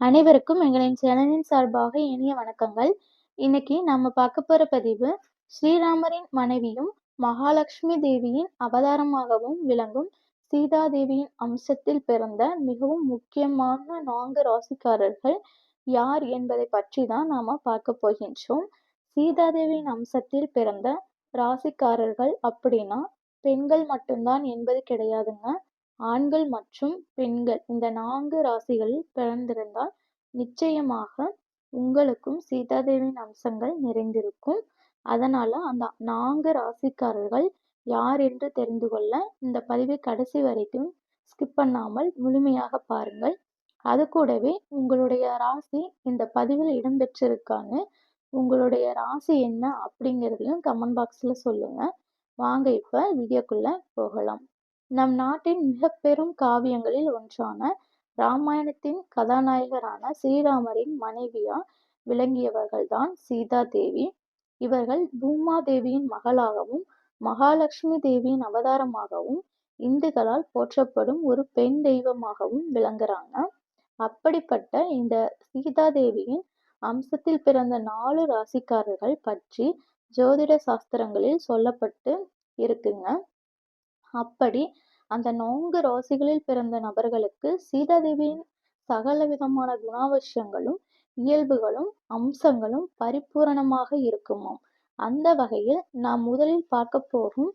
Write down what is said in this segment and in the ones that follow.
அனைவருக்கும் எங்களின் சேனலின் சார்பாக இனிய வணக்கங்கள். இன்னைக்கு நம்ம பார்க்க போற பதிவு ஸ்ரீராமரின் மனைவியும் மகாலட்சுமி தேவியின் அவதாரமாகவும் விளங்கும் சீதா தேவியின் அம்சத்தில் பிறந்த மிகவும் முக்கியமான நான்கு ராசிக்காரர்கள் யார் என்பதை பற்றி தான் நாம பார்க்க போகின்றோம். சீதாதேவியின் அம்சத்தில் பிறந்த ராசிக்காரர்கள் அப்படின்னா பெண்கள் மட்டும்தான் என்பது கிடையாதுங்க. ஆண்கள் மற்றும் பெண்கள் இந்த நான்கு ராசிகளில் பிறந்திருந்தால் நிச்சயமாக உங்களுக்கும் சீதாதேவியின் அம்சங்கள் நிறைந்திருக்கும். அதனால அந்த நான்கு ராசிக்காரர்கள் யார் என்று தெரிந்து கொள்ள இந்த பதிவை கடைசி வரைக்கும் ஸ்கிப் பண்ணாமல் முழுமையாக பாருங்கள். அது கூடவே உங்களுடைய ராசி இந்த பதிவில் இடம்பெற்றிருக்கான்னு உங்களுடைய ராசி என்ன அப்படிங்கிறதையும் கமெண்ட் பாக்ஸில் சொல்லுங்கள் வாங்க இப்போ வீடியோக்குள்ளே போகலாம். நம் நாட்டின் மிக பெரும் காவியங்களில் ஒன்றான ராமாயணத்தின் கதாநாயகரான ஸ்ரீராமரின் மனைவியா விளங்கியவர்கள்தான் சீதா தேவி இவர்கள் பூமாதேவியின் மகளாகவும் மகாலட்சுமி தேவியின் அவதாரமாகவும் இந்துக்களால் போற்றப்படும் ஒரு பெண் தெய்வமாகவும் விளங்குறாங்க. அப்படிப்பட்ட இந்த சீதா தேவியின் அம்சத்தில் பிறந்த நாலு ராசிக்காரர்கள் பற்றி ஜோதிட சாஸ்திரங்களில் சொல்லப்பட்டு இருக்குங்க. அப்படி அந்த நோங்கு ராசிகளில் பிறந்த நபர்களுக்கு சீதாதேவியின் சகல விதமான குணாவசியங்களும் இயல்புகளும் அம்சங்களும் பரிபூரணமாக இருக்குமாம். அந்த வகையில் நாம் முதலில் பார்க்க போகும்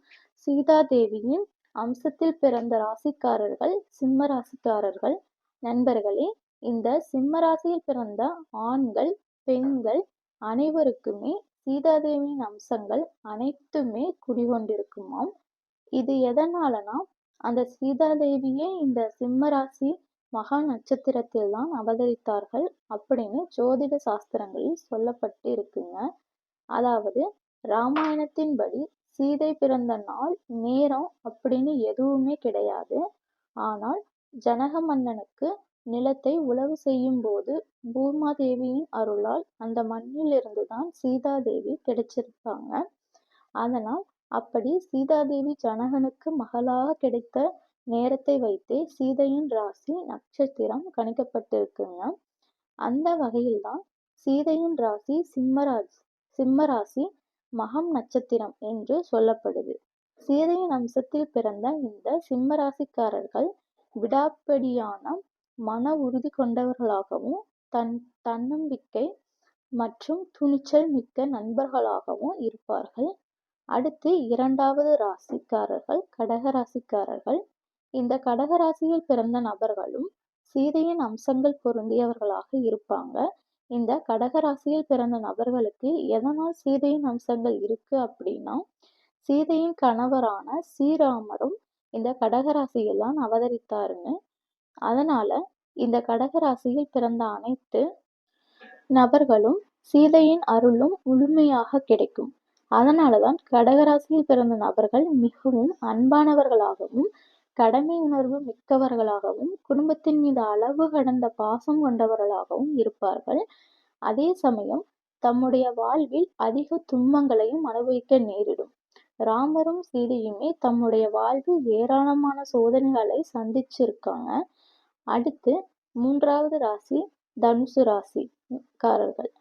சீதாதேவியின் அம்சத்தில் பிறந்த ராசிக்காரர்கள் சிம்ம ராசிக்காரர்கள். நண்பர்களே இந்த சிம்ம ராசியில் பிறந்த ஆண்கள் பெண்கள் அனைவருக்குமே சீதாதேவியின் அம்சங்கள் அனைத்துமே குடிகொண்டிருக்குமாம். இது எதனாலனா அந்த சீதாதேவியே இந்த சிம்ம ராசி மகா நட்சத்திரத்தில் தான் அவதரித்தார்கள் அப்படின்னு ஜோதிட சாஸ்திரங்களில் சொல்லப்பட்டு இருக்குங்க அதாவது ராமாயணத்தின்படி சீதை பிறந்த நாள் நேரம் அப்படின்னு எதுவுமே கிடையாது. ஆனால் ஜனக மன்னனுக்கு நிலத்தை உழவு செய்யும் போது பூமாதேவியின் அருளால் அந்த மண்ணிலிருந்து தான் சீதாதேவி கிடைச்சிருப்பாங்க. அதனால் அப்படி சீதாதேவி ஜனகனுக்கு மகளாக கிடைத்த நேரத்தை வைத்தே சீதையின் ராசி நட்சத்திரம் கணிக்கப்பட்டிருக்குங்க. அந்த வகையில்தான் சீதையின் ராசி சிம்மராஜ் சிம்மராசி மகம் நட்சத்திரம் என்று சொல்லப்படுது. சீதையின் அம்சத்தில் பிறந்த இந்த சிம்மராசிக்காரர்கள் விடாப்படியான மன உறுதி கொண்டவர்களாகவும் தன் தன்னம்பிக்கை மற்றும் துணிச்சல் மிக்க நண்பர்களாகவும் இருப்பார்கள். அடுத்து இரண்டாவது ராசிக்காரர்கள் கடகராசிக்காரர்கள் இந்த கடகராசியில் பிறந்த நபர்களும் சீதையின் அம்சங்கள் பொருந்தியவர்களாக இருப்பாங்க. இந்த கடகராசியில் பிறந்த நபர்களுக்கு எதனால் சீதையின் அம்சங்கள் இருக்கு அப்படின்னா சீதையின் கணவரான ஸ்ரீராமரும் இந்த கடகராசியில் தான் அவதரித்தாருன்னு அதனால இந்த கடகராசியில் பிறந்த அனைத்து நபர்களும் சீதையின் அருளும் முழுமையாக கிடைக்கும். அதனாலதான் கடகராசியில் பிறந்த நபர்கள் மிகவும் அன்பானவர்களாகவும் கடமை உணர்வு மிக்கவர்களாகவும் குடும்பத்தின் மீது அளவு கடந்த பாசம் கொண்டவர்களாகவும் இருப்பார்கள். அதே சமயம் தம்முடைய வாழ்வில் அதிக துன்பங்களையும் அனுபவிக்க நேரிடும். ராமரும் சீதையுமே தம்முடைய வாழ்வில் ஏராளமான சோதனைகளை சந்திச்சிருக்காங்க. அடுத்து மூன்றாவது ராசி தனுசு ராசிக்காரர்கள்.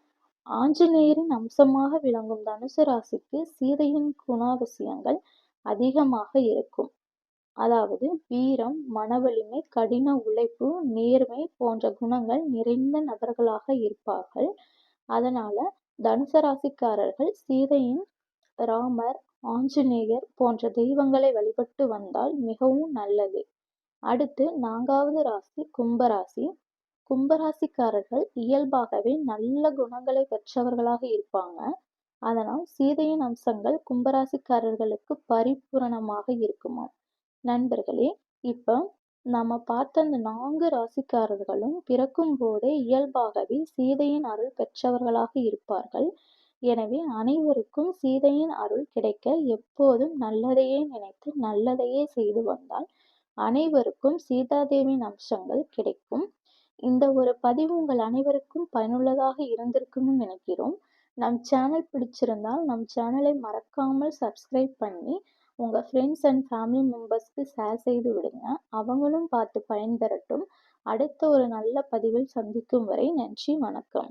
ஆஞ்சநேயரின் அம்சமாக விளங்கும் தனுசு ராசிக்கு சீதையின் குணாவசியங்கள் அதிகமாக இருக்கும். அதாவது வீரம் மனவலிமை கடின உழைப்பு நேர்மை போன்ற குணங்கள் நிறைந்த நபர்களாக இருப்பார்கள். அதனால தனுசு ராசிக்காரர்கள் சீதையின் ராமர் ஆஞ்சநேயர் போன்ற தெய்வங்களை வழிபட்டு வந்தால் மிகவும் நல்லது. அடுத்து நான்காவது ராசி கும்பராசி கும்பராசிக்காரர்கள் இயல்பாகவே நல்ல குணங்களை பெற்றவர்களாக இருப்பாங்க. அதனால் சீதையின் அம்சங்கள் கும்பராசிக்காரர்களுக்கு பரிபூரணமாக இருக்குமாம் நண்பர்களே இப்போ நம்ம பார்த்த அந்த நான்கு ராசிக்காரர்களும் பிறக்கும் போதே இயல்பாகவே சீதையின் அருள் பெற்றவர்களாக இருப்பார்கள். எனவே அனைவருக்கும் சீதையின் அருள் கிடைக்க எப்போதும் நல்லதையே நினைத்து நல்லதையே செய்து வந்தால் அனைவருக்கும் சீதாதேவியின் அம்சங்கள் கிடைக்கும். இந்த ஒரு பதிவு உங்கள் அனைவருக்கும் பயனுள்ளதாக இருந்திருக்கும்னு நினைக்கிறோம். நம் சேனல் பிடிச்சிருந்தால் நம் சேனலை மறக்காமல் சப்ஸ்கிரைப் பண்ணி உங்கள் ஃப்ரெண்ட்ஸ் அண்ட் ஃபேமிலி மெம்பர்ஸ்க்கு ஷேர் செய்து விடுங்க. அவங்களும் பார்த்து பயன்பெறட்டும். அடுத்த ஒரு நல்ல பதிவில் சந்திக்கும் வரை நன்றி வணக்கம்.